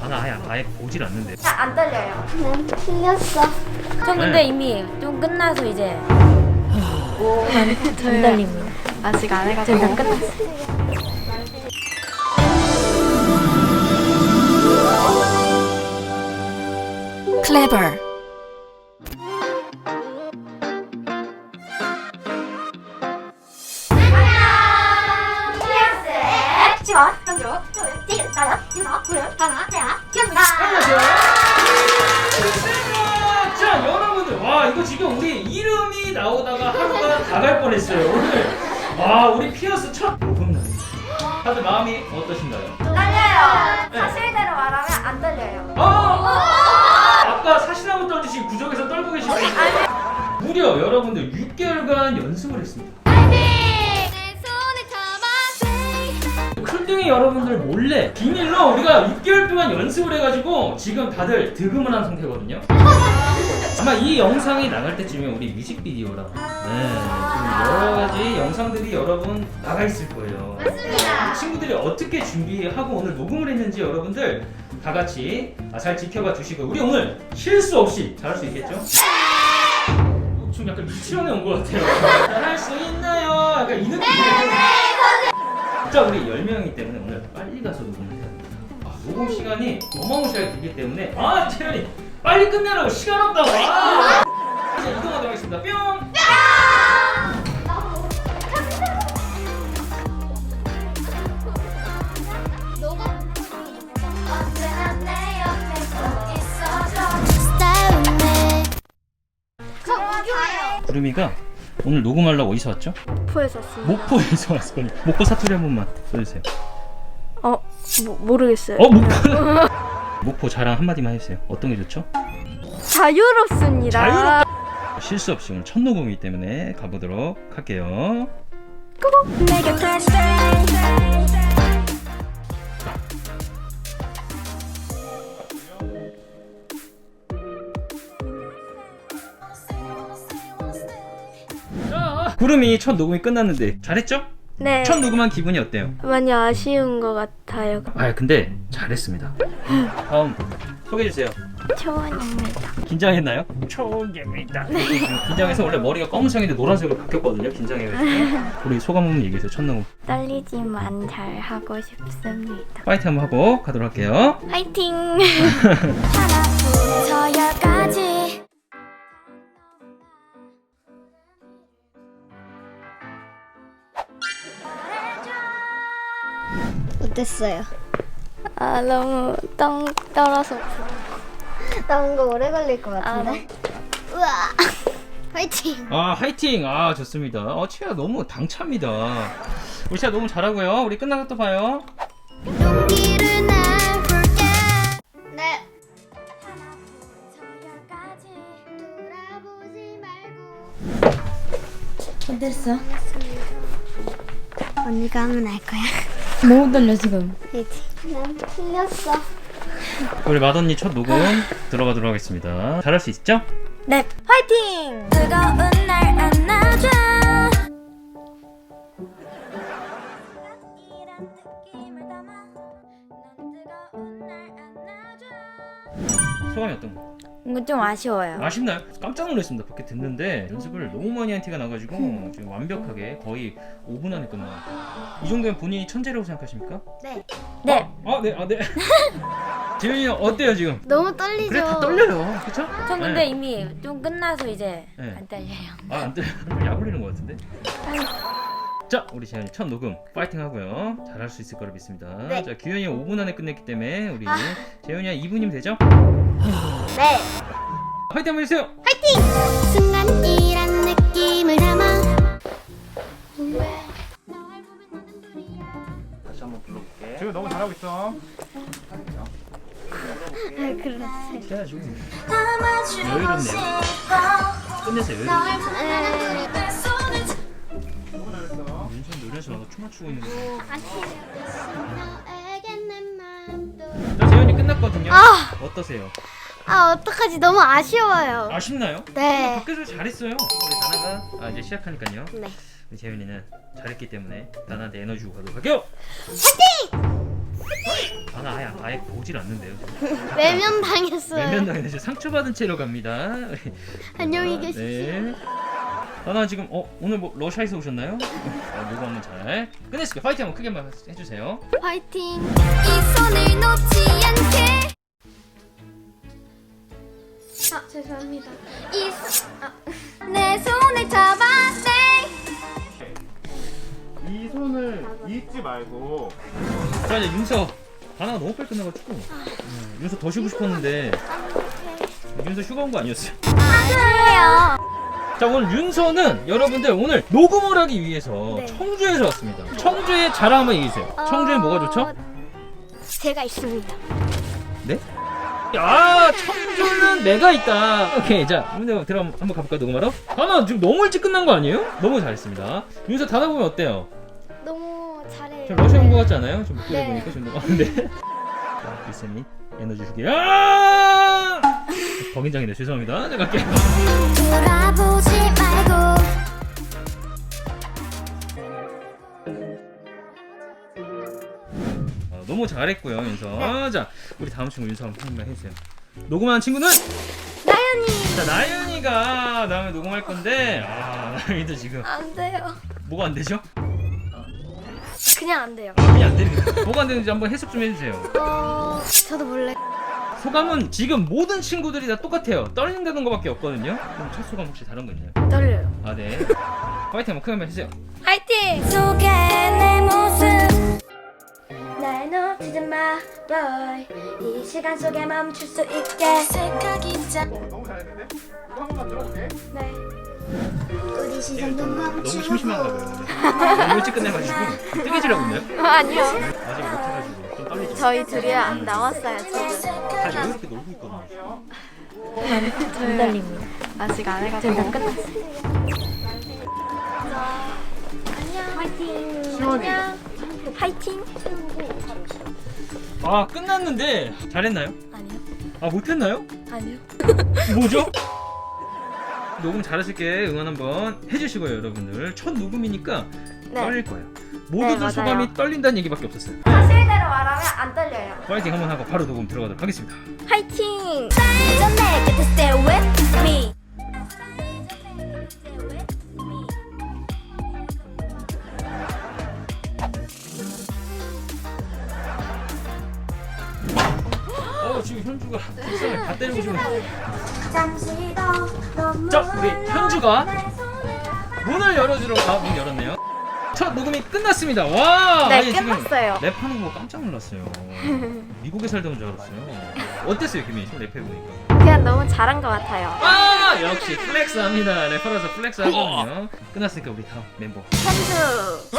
나는 아예 아예 보질 않는데. 안 떨려요. 난 틀렸어. 전 근데 네. 이미 좀 끝나서 이제 안 떨립니다. 아직 안 해가지고. 다 끝났어요. clever, 하나, 태아, 기현입니다. 자 여러분들. 와 이거 지금 우리 이름이 나오다가 하루가 다 갈 뻔했어요. 오늘. 와 우리 피어스 첫 녹음 날. 다들 마음이 어떠신가요? 떨려요. 네. 사실대로 말하면 안 떨려요. 아! 아까 사시나무 떨듯이 구석에서 떨고 계시고 무려 여러분들 6개월간 연습을 했습니다 클등이 여러분들 몰래 비밀로 우리가 6개월 동안 연습을 해가지고 지금 다들 득음을 한 상태거든요. 아마 이 영상이 나갈 때쯤에 우리 뮤직비디오랑 네, 지금 여러 가지 영상들이 여러분 나가 있을 거예요. 맞습니다. 친구들이 어떻게 준비하고 오늘 녹음을 했는지 여러분들 다 같이 아, 잘 지켜봐 주시고 우리 오늘 실수 없이 잘할 수 있겠죠? 지금 약간 미치원에 온 것 같아요. 할수 있나요? 약간 이 느낌. 자 우리 10명이기 때문에 오늘 빨리 가서 녹음을 해야 됩니다. 아, 녹음 시간이 어마무시하게 길기 때문에 아 채연이 빨리 끝내라고 시간 없다고. 아! 이제 이동하도록 하겠습니다. 뿅. 저 무교해요. 구름이가 오늘 녹음하려고 어디서 왔죠? 목포에서 왔습니다. 목포에서 왔어요. 목포 사투리 한 번만 써주세요. 어, 모, 모르겠어요. 어 목포. 목포 자랑 한마디만 해주세요. 어떤 게 좋죠? 자유롭습니다. 자유롭다. 실수 없이 오늘 첫 녹음이기 때문에 가보도록 할게요. 내 곁에 stay. 자, 구름이 첫 녹음이 끝났는데 잘했죠? 네. 첫 녹음한 기분이 어때요? 많이 아쉬운 것 같아요. 아 근데 잘했습니다. 다음 소개해 주세요. 초원입니다. 긴장했나요? 초입니다. 긴장해서 원래 머리가 검은색인데 노란색으로 바뀌었거든요. 긴장해가지고. 우리 소감 한번 얘기해주세요. 첫 녹음. 떨리지만 잘 하고 싶습니다. 파이팅 한번 하고 가도록 할게요. 화이팅! 하나부터 열까지 어땠어요? 아 너무 땅 떨어서 나온 거 오래 걸릴 것 아, 같은데? 우와! 화이팅! 아 화이팅! 아 좋습니다. 어 치아 너무 당차입니다. 우리 치아 너무 잘하고요. 우리 끝나서 또 봐요. 용기를 날 볼게 네 돌아보지 말고 어땠어? 언니가 하면 알 거야 너무 떨려 지금. 난 틀렸어 우리 맏언니 첫 녹음 들어가도록 하겠습니다. 잘할 수 있죠? 네. 화이팅! 뜨거운 날 안아줘 소감이 어떤 거? 이거 좀 아쉬워요. 아쉽나요? 깜짝 놀랐습니다. 밖에 듣는데 연습을 너무 많이 한 티가 나가지고 지금 완벽하게 거의 5분 안에 끝나갔어요. 이 정도면 본인이 천재라고 생각하십니까? 네 네. 아, 네, 아, 네. 재윤이 형 어때요 지금? 너무 떨리죠? 그래 다 떨려요, 그렇죠? 전 근데 이미 좀 끝나서 이제 네. 안 떨려요. 아, 안 떨려. 약 올리는 것 같은데. 자, 우리 재현이 첫 녹음 파이팅 하고요. 잘할 수 있을 거라 믿습니다. 네. 자, 규현이 5분 안에 끝냈기 때문에 우리 아. 재현이 한 2분이면 되죠? 네 파이팅 한번 해주세요. 순간이란 느낌을 담아 다시 한번 불러볼게. 지금 너무 잘하고 있어. 해야죠. 여유롭네요. 끝내세요. 여유롭네요. 윤선 노래에서 나도 춤을 추고 있는 거. 자, 재현이 끝났거든요. 아! 어떠세요? 아 어떡하지 너무 아쉬워요 아쉽나요? 네 밖에서 잘했어요. 우리 다나가 아, 이제 시작하니까요. 네. 우리 재현이는 잘했기 때문에 나나한테 에너지 주고 가도록 할게요. 화이팅! 아, 나 아예, 아예 보질 않는데요. 외면 당했어요. 외면당해서 이제 상처받은 채로 갑니다. 안녕히 계십시오. 네. 나나 지금 어 오늘 뭐 러시아에서 오셨나요? 어, 요거 한번 잘 끝냈습니다. 파이팅 한번 크게 한번 해주세요. 화이팅. 이 손을 놓지 않게 아 죄송합니다. 이 손- 아. 내 손을 잡았네 이 손을 잊지 말고 자 이제 윤서 하나가 너무 빨리 끝나가지고 음, 윤서 더 쉬고 싶었는데 윤서 휴가 온 거 아니었어요? 아니에요 자 오늘 윤서는 여러분들 오늘 녹음을 하기 위해서 네. 청주에서 왔습니다. 청주의 자랑 한번 얘기해주세요. 청주에 뭐가 좋죠? 제가 있습니다. 네? 아 청주는 내가 있다. 오케이 자 근데 들어 한번 가볼까 녹음하러? 하나 지금 너무 일찍 끝난 거 아니에요? 너무 잘했습니다. 윤서 다다 보면 어때요? 너무 잘해요. 좀 러시아 온거 같지 않아요? 좀 목소리 네. 보니까 좀 너무 근데 자 글쌤이 에너지 주기 아! 더 긴장이네 죄송합니다. 자 갈게요. 돌아보지 말고 너무 잘했고요 윤서. 네. 자 우리 다음 친구 윤서 한번 해주세요. 녹음한 친구는 나연이. 자 나연이가 다음에 녹음할 건데 아 나연이도 지금 안 돼요. 뭐가 안 되죠? 그냥 안 돼요. 이게 안 되는 거 뭐가 안 되는지 한번 해석 좀 해주세요. 어 저도 몰래. 소감은 지금 모든 친구들이 다 똑같아요. 떨린다는 거밖에 없거든요. 그럼 첫 소감 혹시 다른 거 있나요? 떨려요. 아 네. 파이팅 한번 크게 한번 해주세요. 화이팅. 마, boy. 이 시간 속에 멈출 수 있게. 색하기 전 너무 잘했는데? 이거 한 번만 들어볼게 네. 우리 시간도 너무 심심한가 봐요. 너무 일찍 끝내가지고 뜨개질하고 있나요? 아니요. 아직 못해가지고 좀 떨리죠. 저희 둘이 안 나왔어요. 다 지금. 여유 이렇게 놀고 있거든요. 안 떨립니다. 아직 안 해가지고. 안녕. 화이팅. 안녕. 화이팅. 아 끝났는데 잘했나요? 아니요. 아 못했나요? 아니요. 뭐죠? 녹음 잘하실 게 응원 한번 해주시고요 여러분들 첫 녹음이니까 네. 떨릴 거예요 모두들 맞아요. 소감이 떨린다는 얘기밖에 없었어요 사실대로 말하면 안 떨려요. 파이팅 한번 하고 바로 녹음 들어가도록 하겠습니다 화이팅. 넌내 곁에 stay with me 지금 현주가 불쌍해 다 때리고 너무 자 우리 현주가 문을 열어주러 아 문 열었네요. 첫 녹음이 끝났습니다. 와 네, 아니, 끝났어요. 랩하는 거 깜짝 놀랐어요. 미국에 살던 줄 알았어요. 어땠어요 김민희 씨 랩해 보니까? 그냥 너무 잘한 것 같아요. 아 역시 플렉스 합니다. 래퍼라서 플렉스 하거든요. 끝났으니까 우리 다음 멤버. 현주.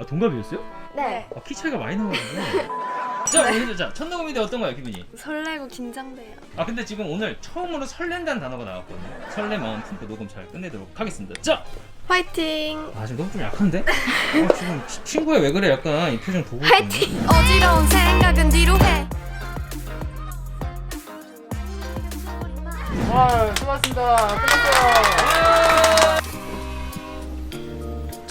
아 동갑이었어요? 네. 아, 키 차이가 많이 나가지고 자 오늘 자첫 녹음인데 어떤가요 기분이? 설레고 긴장돼요. 아 근데 지금 오늘 처음으로 설렌다는 단어가 나왔거든요 설레 마음 품고 녹음 잘 끝내도록 하겠습니다 자! 화이팅. 아 지금 너무 좀 약한데? 아, 지금 치- 친구야 왜 그래 약간 이 표정 보고 있거든요 어지러운 생각은 뒤로 해 아 수고하셨습니다 끝났어요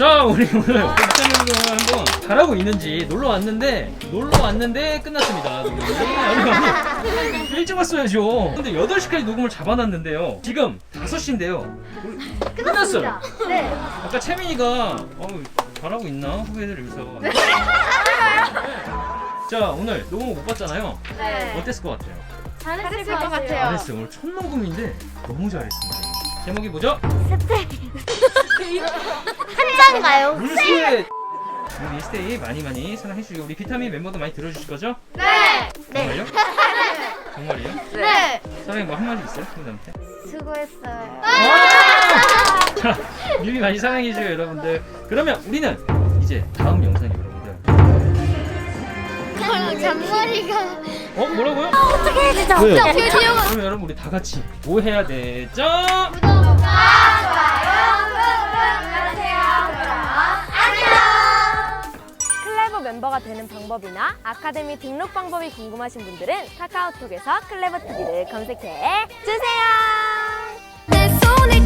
자 우리 오늘 국장님들 한번 잘하고 있는지 놀러 왔는데 놀러 왔는데 끝났습니다. 녹음이. 아니 아니 일찍 왔어야죠. 근데 8시까지 녹음을 잡아놨는데요. 지금 5시인데요. 끝났어요. 네. 아까 채민이가 어우 잘하고 있나? 후배들 여기서. 자 오늘 녹음 못 봤잖아요. 네. 어땠을 것 같아요? 잘했을 것 같아요. 잘했어요. 오늘 첫 녹음인데 너무 잘했습니다 제목이 뭐죠? 한장가요? 물스테 우리 스테이 많이 많이 사랑해주시고 우리 비타민 멤버도 많이 들어주실 거죠? 네. 정말요? 정말이요? 네. 사랑해 뭐 한마디 있어요? 친구들한테? 수고했어요. 자, 미리 많이 사랑해줘요 여러분들 그러면 우리는 이제 다음 영상이 여러분 들 잔머리가. 어? 뭐라고요? 어떻게 진짜. 왜요? 진짜 드디어. 그럼 여러분 우리 다 같이 뭐 해야 되죠? 클레버 멤버가 되는 방법이나 아카데미 등록 방법이 궁금하신 분들은 카카오톡에서 클레버 TV를 검색해 주세요. 내 손을